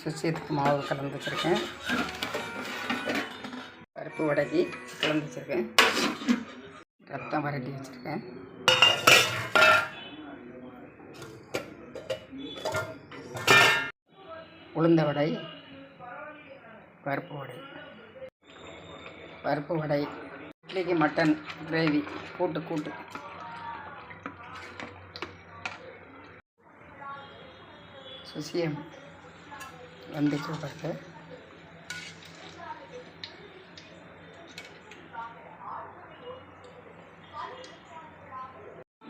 சுச்சியத்துக்கு மாவு கலந்து வச்சுருக்கேன். பருப்பு வடகி கலந்து வச்சுருக்கேன். ரத்தம் வரட்டி வச்சுருக்கேன். உளுந்த வடை பருப்பு வடை. பருப்பு வடை இட்லிக்கு மட்டன் கிரேவி கூட்டு கூட்டு. சுசியம் வந்துச்சு பருப்பு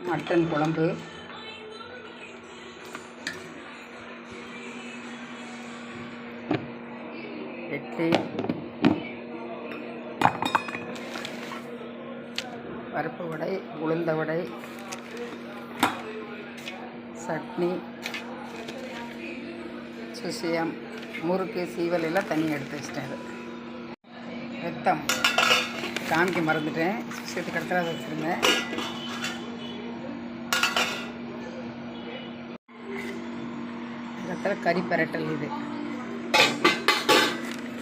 மட்டன் குழம்பு. இட்லி. பருப்பு வடை உளுந்த வடை சட்னி. சுசியம் முறுக்கு சீவல் எல்லாம் தனியாக எடுத்து வச்சிட்டேன் அது ரத்தம். காமிக்க மறந்துட்டேன். சுசியத்துக்கு இடத்துல அதை வச்சுருந்தேன் இடத்துல கறி பரட்டல் இது.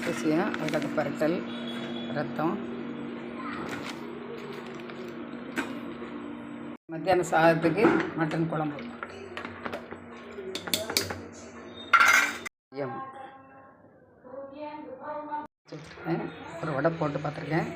சுசியம் அதுக்கு பரட்டல் ரத்தம். மத்தியான சாதத்துக்கு மட்டன் குழம்பு. எம் ஒரு வடை போட்டு பார்த்துருக்கேன்.